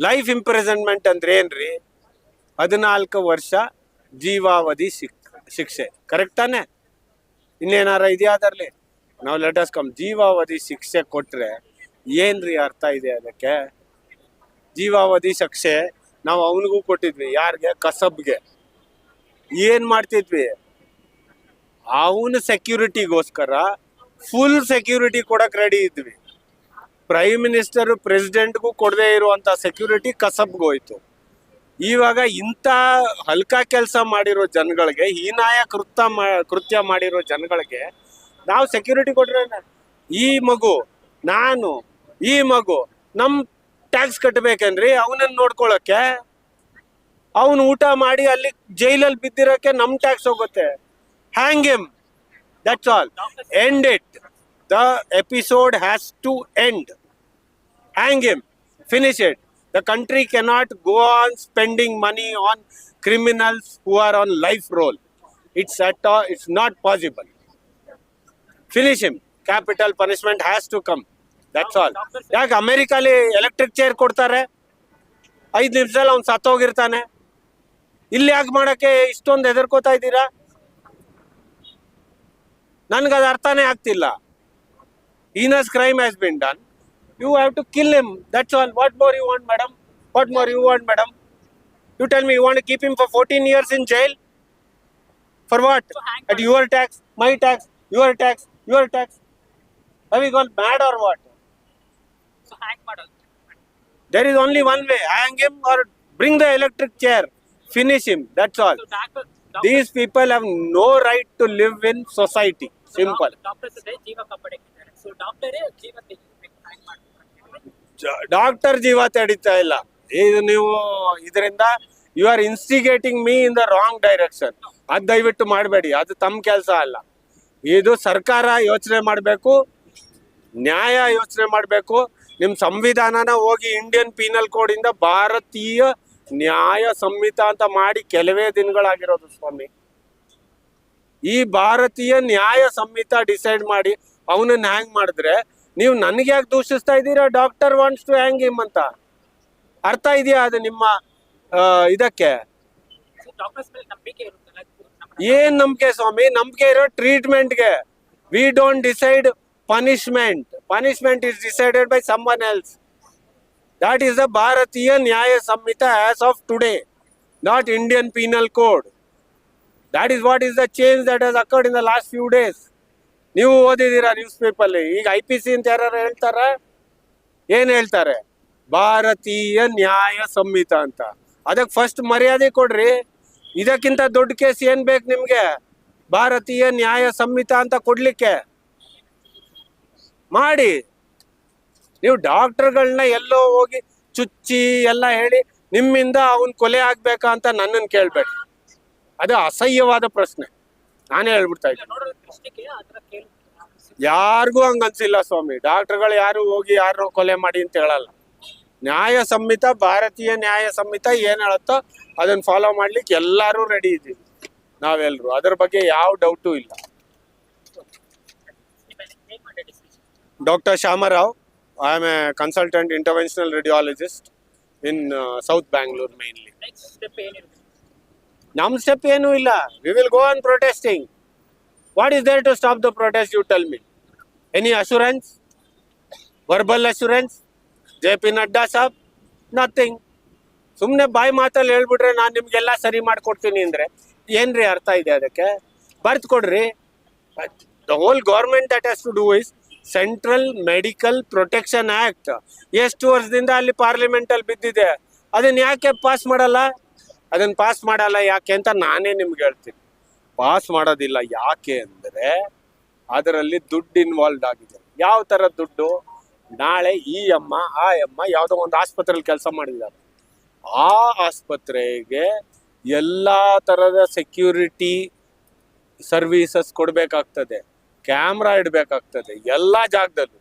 Life imprisonment ಅಂದ್ರೆ ಏನ್ರಿ? ಹದಿನಾಲ್ಕು ವರ್ಷ ಜೀವಾವಧಿ ಶಿಕ್, ಶಿಕ್ಷೆ. ಕರೆಕ್ಟ್ ತಾನೆ? ಇನ್ನೇನಾರ ಇದೆಯಾ ಅದರಲ್ಲಿ? ನಾವು ಲೆಟರ್ಸ್ ಕಮ್ ಜೀವಾವಧಿ ಶಿಕ್ಷೆ ಕೊಟ್ರೆ ಏನ್ರಿ ಅರ್ಥ ಇದೆ ಅದಕ್ಕೆ? ಜೀವಾವಧಿ ಶಿಕ್ಷೆ ನಾವು ಅವನಿಗೂ ಕೊಟ್ಟಿದ್ವಿ. ಯಾರಿಗೆ? ಕಸಬ್ಗೆ. ಏನ್ ಮಾಡ್ತಿದ್ವಿ? ಅವನ ಸೆಕ್ಯೂರಿಟಿಗೋಸ್ಕರ ಫುಲ್ ಸೆಕ್ಯೂರಿಟಿ ಕೊಡಕ್ ರೆಡಿ ಇದ್ವಿ. ಪ್ರೈಮ್ ಮಿನಿಸ್ಟರ್ ಪ್ರೆಸಿಡೆಂಟ್ಗೂ ಕೊಡದೇ ಇರುವಂಥ ಸೆಕ್ಯೂರಿಟಿ ಕಸಬ್ಗೋಯ್ತು. ಇವಾಗ ಇಂಥ ಹಲ್ಕ ಕೆಲಸ ಮಾಡಿರೋ ಜನಗಳಿಗೆ ಹೀನಾಯ ಕೃತ್ಯ ಮಾ- ಕೃತ್ಯ ಮಾಡಿರೋ ಜನಗಳಿಗೆ ನಾವು ಸೆಕ್ಯೂರಿಟಿ ಕೊಟ್ರೆ ಈ ಮಗು, ನಾನು, ಈ ಮಗು ನಮ್ಮ ಟ್ಯಾಕ್ಸ್ ಕಟ್ಟಬೇಕೇನ್ರಿ ಅವನನ್ನ ನೋಡ್ಕೊಳ್ಳೋಕ್ಕೆ ಅವನು ಊಟ ಮಾಡಿ ಅಲ್ಲಿ ಜೈಲಲ್ಲಿ ಬಿದ್ದಿರೋಕ್ಕೆ ನಮ್ಮ ಟ್ಯಾಕ್ಸ್ ಹೋಗುತ್ತೆ. Hang em that's all end it the episode has to end hang him, finish it. The country cannot go on spending money on criminals who are on life roll. It's at all, it's not possible. Finish him. Capital punishment has to come. That's all. ಯಾಕೆ ಅಮೆರಿಕಲ್ಲಿ electric chair ಕೊಡ್ತಾರೆ ಐದು ನಿಮಿಷದಲ್ಲಿ ಅವ್ನು ಸತ್ತೋಗಿರ್ತಾನೆ ಇಲ್ಲಿ ಯಾಕೆ ಮಾಡೋಕ್ಕೆ ಇಷ್ಟೊಂದು ಹೆದರ್ಕೋತಾ ಇದ್ದೀರಾ ನನಗದು ಅರ್ಥನೇ ಆಗ್ತಿಲ್ಲ heinous crime has been done. You have to kill him. That's all. What more you want, madam? What more you want, madam? You tell me you want to keep him for 14 years in jail? For what? At your tax, my tax, your tax, your tax. Have we gone mad or what? So hang madam. There is only one way. Hang him or bring the electric chair. Finish him. That's all. So doctor, doctor, These people have no right to live in society. So Simple. Doctor, doctor, ಡಾಕ್ಟರೇ ಜೀವ ತಡಿತಾ ಇಲ್ಲ. ಇದು ನೀವು ಇದರಿಂದ you are instigating me in the wrong direction ಅದು ದಯವಿಟ್ಟು ಮಾಡಬೇಡಿ. ಅದು ತಮ್ಮ ಕೆಲಸ ಅಲ್ಲ. ಇದು ಸರ್ಕಾರ ಯೋಚನೆ ಮಾಡಬೇಕು, ನ್ಯಾಯ ಯೋಚನೆ ಮಾಡಬೇಕು. ನಿಮ್ಮ ಸಂವಿಧಾನನ ಹೋಗಿ ಇಂಡಿಯನ್ ಪೀನಲ್ ಕೋಡ್ ಇಂದ ಭಾರತೀಯ ನ್ಯಾಯ ಸಂಹಿತ ಅಂತ ಮಾಡಿ ಕೆಲವೇ ದಿನಗಳಾಗಿರೋದು ಸ್ವಾಮಿ. ಈ ಭಾರತೀಯ ನ್ಯಾಯ ಸಂಹಿತ ಡಿಸೈಡ್ ಮಾಡಿ, ಅವನನ್ನ ಹ್ಯಾಂಗ್ ಮಾಡಿದ್ರೆ ನೀವು ನನಗೆ ಯಾಕೆ ದೂಷಿಸ್ತಾ ಇದ್ದೀರಾ? Doctor wants to hang him ಅಂತ. ಅರ್ಥ ಇದೆಯಾ ಅದು ನಿಮ್ಮ ಇದಕ್ಕೆ? ಏನ್ ನಂಬಿಕೆ ಸ್ವಾಮಿ? ನಂಬಿಕೆ ಇರೋ ಟ್ರೀಟ್ಮೆಂಟ್ಗೆ we don't decide punishment punishment is decided by someone else that is the Bharatiya Nyaya Sanhita as of today not Indian penal code that is what is the change that has occurred in the last few days ನೀವು ಓದಿದ್ದೀರಾ news paper ಈಗ I P C ಅಂತ ಯಾರು ಹೇಳ್ತಾರ? ಏನ್ ಹೇಳ್ತಾರೆ? ಭಾರತೀಯ ನ್ಯಾಯ ಸಂಹಿತ ಅಂತ. ಅದಕ್ಕೆ ಫಸ್ಟ್ ಮರ್ಯಾದೆ ಕೊಡ್ರಿ. ಇದಕ್ಕಿಂತ ದೊಡ್ಡ ಕೇಸ್ ಏನ್ ಬೇಕು ನಿಮ್ಗೆ? ಭಾರತೀಯ ನ್ಯಾಯ ಸಂಹಿತ ಅಂತ ಕೊಡ್ಲಿಕ್ಕೆ. ಮಾಡಿ. ನೀವು ಡಾಕ್ಟರ್ಗಳನ್ನ ಎಲ್ಲೋ ಹೋಗಿ ಚುಚ್ಚಿ ಎಲ್ಲ ಹೇಳಿ ನಿಮ್ಮಿಂದ ಅವನ್ ಕೊಲೆ ಆಗ್ಬೇಕಾ ಅಂತ ನನ್ನನ್ನು ಕೇಳ್ಬೇಡಿ. ಅದು ಅಸಹ್ಯವಾದ ಪ್ರಶ್ನೆ. ನಾನೇ ಹೇಳ್ಬಿಡ್ತಾ ಇದ್ದೆ ಯಾರಿಗೂ ಹಂಗ ಅನ್ಸಿಲ್ಲ ಸ್ವಾಮಿ. ಡಾಕ್ಟರ್ಗಳು ಯಾರು ಹೋಗಿ ಯಾರು ಕೊಲೆ ಮಾಡಿ ಅಂತ ಹೇಳಲ್ಲ. ನ್ಯಾಯ ಸಂಹಿತ ಭಾರತೀಯ ನ್ಯಾಯ ಸಂಹಿತ ಏನ್ ಹೇಳುತ್ತೋ ಅದನ್ನ ಫಾಲೋ ಮಾಡ್ಲಿಕ್ಕೆ ಎಲ್ಲರೂ ರೆಡಿ ಇದ್ದೀವಿ. ನಾವೆಲ್ಲರೂ ಅದ್ರ ಬಗ್ಗೆ ಯಾವ ಡೌಟು ಇಲ್ಲ. Doctor Shyamrao I am a consultant interventional radiologist in south Bangalore mainly next step ಏನಿರುತ್ತೆ ನಮ್ ಸ್ಟೆಪ್ ಏನೂ ಇಲ್ಲ. We will go on protesting what is there to stop the protest you tell me any assurance verbal assurance J P Nadda saab nothing ಸುಮ್ಮನೆ ಬಾಯಿ ಮಾತಲ್ಲಿ ಹೇಳ್ಬಿಟ್ರೆ ನಾನು ನಿಮಗೆಲ್ಲ ಸರಿ ಮಾಡ್ಕೊಡ್ತೀನಿ ಅಂದ್ರೆ ಏನ್ರಿ ಅರ್ಥ ಇದೆ ಅದಕ್ಕೆ? ಬರ್ತ್ ಕೊಡ್ರಿ. The whole government that has to do is central medical protection act ಎಷ್ಟು ವರ್ಷದಿಂದ ಅಲ್ಲಿ ಪಾರ್ಲಿಮೆಂಟಲ್ಲಿ ಬಿದ್ದಿದೆ? ಅದನ್ನ ಯಾಕೆ ಪಾಸ್ ಮಾಡಲ್ಲ? ಅದನ್ನ ಪಾಸ್ ಮಾಡಲ್ಲ ಯಾಕೆ ಅಂತ ನಾನೇ ನಿಮ್ಗೆ ಹೇಳ್ತೀನಿ. ಪಾಸ್ ಮಾಡೋದಿಲ್ಲ ಯಾಕೆ ಅಂದ್ರೆ ಅದರಲ್ಲಿ ದುಡ್ಡು ಇನ್ವಾಲ್ವ್ ಆಗಿದೆ. ಯಾವ ತರ ದುಡ್ಡು? ನಾಳೆ ಈ ಅಮ್ಮ, ಆ ಅಮ್ಮ ಯಾವುದೋ ಒಂದು ಆಸ್ಪತ್ರೆಯಲ್ಲಿ ಕೆಲಸ ಮಾಡಿದ್ದಾರೆ. ಆ ಆಸ್ಪತ್ರೆಗೆ ಎಲ್ಲ ತರದ ಸೆಕ್ಯೂರಿಟಿ ಸರ್ವಿಸಸ್ ಕೊಡ್ಬೇಕಾಗ್ತದೆ. ಕ್ಯಾಮ್ರಾ ಇಡ್ಬೇಕಾಗ್ತದೆ, ಎಲ್ಲ ಜಾಗದಲ್ಲೂ.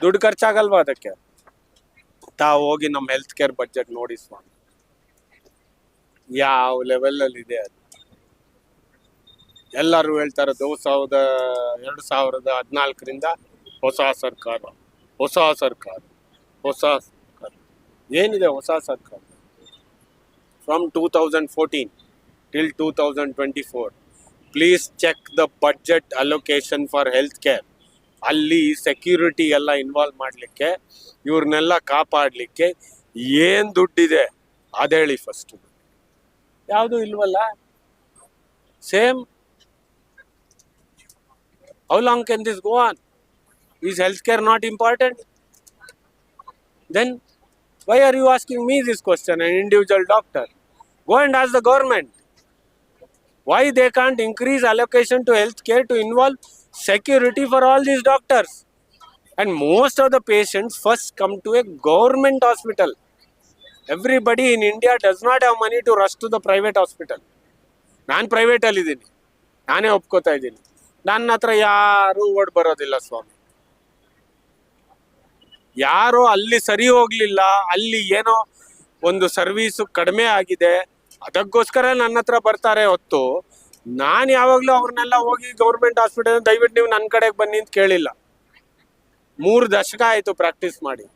ದುಡ್ಡು ಖರ್ಚಾಗಲ್ವಾ ಅದಕ್ಕೆ? ತಾವು ಹೋಗಿ ನಮ್ಮ ಹೆಲ್ತ್ ಕೇರ್ ಬಜೆಟ್ ನೋಡಿ ಸ್ವಾಮಿ. ಯಾವ ಲೆವೆಲ್ ಇದೆ ಅದು. ಎಲ್ಲರೂ ಹೇಳ್ತಾರೆ ದೋ ಸಾವಿರದ ಎರಡು ಸಾವಿರದ ಹದಿನಾಲ್ಕರಿಂದ ಹೊಸ ಸರ್ಕಾರ ಹೊಸ ಸರ್ಕಾರ ಹೊಸ ಸರ್ಕಾರ. ಏನಿದೆ ಹೊಸ ಸರ್ಕಾರ? From two thousand fourteen till two thousand twenty four please check the budget allocation for health care ಅಲ್ಲಿ ಸೆಕ್ಯೂರಿಟಿ ಎಲ್ಲ ಇನ್ವಾಲ್ವ್ ಮಾಡಲಿಕ್ಕೆ ಇವ್ರನ್ನೆಲ್ಲ ಕಾಪಾಡಲಿಕ್ಕೆ ಏನು ದುಡ್ಡಿದೆ? ಅದೇಳಿ ಫಸ್ಟು ಯಾವುದು ಇಲ್ವಲ್ಲ same how long can this go on is health care not important then why are you asking me this question an individual doctor go and ask the government why they can't increase allocation to healthcare to involve security for all these doctors and most of the patients first come to a government hospital Everybody in India does not have money to rush to the private hospital ನಾನು ಪ್ರೈವೇಟಲ್ಲಿದ್ದೀನಿ ನಾನೇ ಒಪ್ಕೋತಾ ಇದ್ದೀನಿ. ನನ್ನ ಹತ್ರ ಯಾರೂ ಓಡ್ ಬರೋದಿಲ್ಲ ಸ್ವಾಮಿ. ಯಾರು ಅಲ್ಲಿ ಸರಿ ಹೋಗ್ಲಿಲ್ಲ, ಅಲ್ಲಿ ಏನೋ ಒಂದು ಸರ್ವೀಸು ಕಡಿಮೆ ಆಗಿದೆ, ಅದಕ್ಕೋಸ್ಕರ ನನ್ನ ಹತ್ರ ಬರ್ತಾರೆ ಹೊತ್ತು. ನಾನು ಯಾವಾಗಲೂ ಅವ್ರನ್ನೆಲ್ಲ ಹೋಗಿ ಗೌರ್ಮೆಂಟ್ ಹಾಸ್ಪಿಟಲ್ ದಯವಿಟ್ಟು ನೀವು ನನ್ನ ಕಡೆಗೆ ಬನ್ನಿ ಅಂತ ಕೇಳಿಲ್ಲ. ಮೂರು ದಶಕ ಆಯಿತು ಪ್ರಾಕ್ಟೀಸ್ ಮಾಡಿ.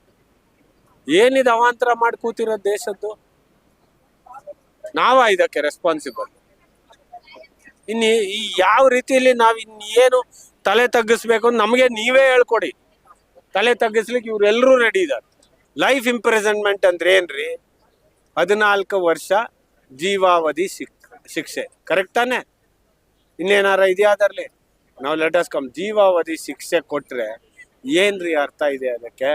ಏನಿದೆ ಅವಾಂತರ ಮಾಡಿ ಕೂತಿರೋ ದೇಶದ್ದು? ನಾವ ಇದಕ್ಕೆ ರೆಸ್ಪಾನ್ಸಿಬಲ್ ಇನ್ನು ಈ ಯಾವ ರೀತಿಯಲ್ಲಿ ನಾವು ಇನ್ನೇನು ತಲೆ ತಗ್ಗಿಸ್ಬೇಕು ನಮಗೆ ನೀವೇ ಹೇಳ್ಕೊಡಿ. ತಲೆ ತಗ್ಗಿಸ್ಲಿಕ್ಕೆ ಇವರೆಲ್ಲರೂ ರೆಡಿ ಇದ್ದಾರೆ ಲೈಫ್ ಇಂಪ್ರೆಸೆಂಟ್ಮೆಂಟ್ ಅಂದ್ರೆ ಏನ್ರಿ? ಹದಿನಾಲ್ಕು ವರ್ಷ ಜೀವಾವಧಿ ಶಿಕ್, ಶಿಕ್ಷೆ. ಕರೆಕ್ಟ್ ತಾನೆ? ಇನ್ನೇನಾರ ಇದೆಯಾ ಅದರಲ್ಲಿ? ನಾವು ಲೆಟಸ್ ಕಮ್ ಜೀವಾವಧಿ ಶಿಕ್ಷೆ ಕೊಟ್ರೆ ಏನ್ರಿ ಅರ್ಥ ಇದೆ ಅದಕ್ಕೆ?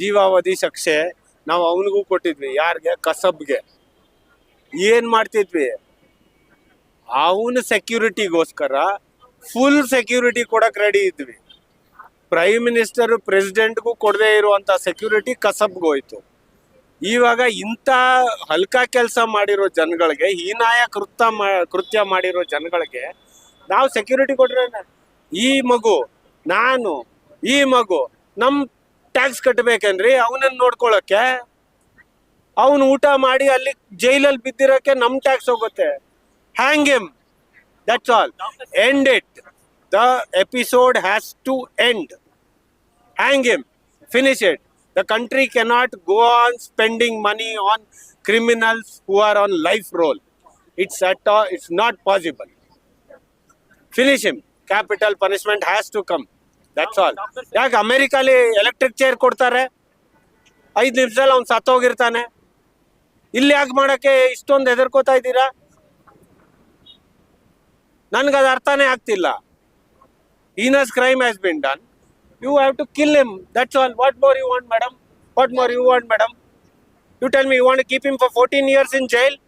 ಜೀವಾವಧಿ ಶಿಕ್ಷೆ ನಾವು ಅವನಿಗೂ ಕೊಟ್ಟಿದ್ವಿ. ಯಾರಿಗೆ? ಕಸಬ್ಗೆ. ಏನು ಮಾಡ್ತಿದ್ವಿ? ಅವನ ಸೆಕ್ಯೂರಿಟಿಗೋಸ್ಕರ ಫುಲ್ ಸೆಕ್ಯೂರಿಟಿ ಕೊಡಕ್ಕೆ ರೆಡಿ ಇದ್ವಿ. ಪ್ರೈಮ್ ಮಿನಿಸ್ಟರ್ ಪ್ರೆಸಿಡೆಂಟ್ಗೂ ಕೊಡದೇ ಇರುವಂತ ಸೆಕ್ಯೂರಿಟಿ ಕಸಬ್ಗೆ ಹೋಯ್ತು ಇವಾಗ ಇಂಥ ಹಲ್ಕ ಕೆಲಸ ಮಾಡಿರೋ ಜನಗಳಿಗೆ, ಹೀನಾಯ ಕೃತ್ಯ ಮಾ- ಕೃತ್ಯ ಮಾಡಿರೋ ಜನಗಳಿಗೆ ನಾವು ಸೆಕ್ಯೂರಿಟಿ ಕೊಟ್ರೆ ಈ ಮಗು, ನಾನು, ಈ ಮಗು, ನಮ್ ಟ್ಯಾಕ್ಸ್ ಕಟ್ಟಬೇಕನ್ರಿ ಅವನನ್ನು ನೋಡ್ಕೊಳಕ್ಕೆ? ಅವನು ಊಟ ಮಾಡಿ ಅಲ್ಲಿ ಜೈಲಲ್ಲಿ ಬಿದ್ದಿರೋಕ್ಕೆ ನಮ್ಮ ಟ್ಯಾಕ್ಸ್ ಹೋಗುತ್ತೆ. Hang em that's all end it the episode has to end hang em finish it the country cannot go on spending money on criminals who are on life role it's at it's not possible finish him capital punishment has to come that's all ಯಾಕೆ ಅಮೇರಿಕಲ್ಲಿ electric chair ಕೊಡ್ತಾರೆ? ಐದು ನಿಮಿಷದಲ್ಲಿ ಅವ್ನು ಸತ್ತೋಗಿರ್ತಾನೆ. ಇಲ್ಲಿ ಯಾಕೆ ಮಾಡೋಕ್ಕೆ ಇಷ್ಟೊಂದು ಎದುರ್ಕೋತಾ ಇದ್ದೀರಾ? ನನಗೆ ಅದು ಅರ್ಥನೇ ಆಗ್ತಿಲ್ಲ. Heinous crime has been done you have to kill him that's all what more you want madam what more you want madam you tell me you want keep him for fourteen years in jail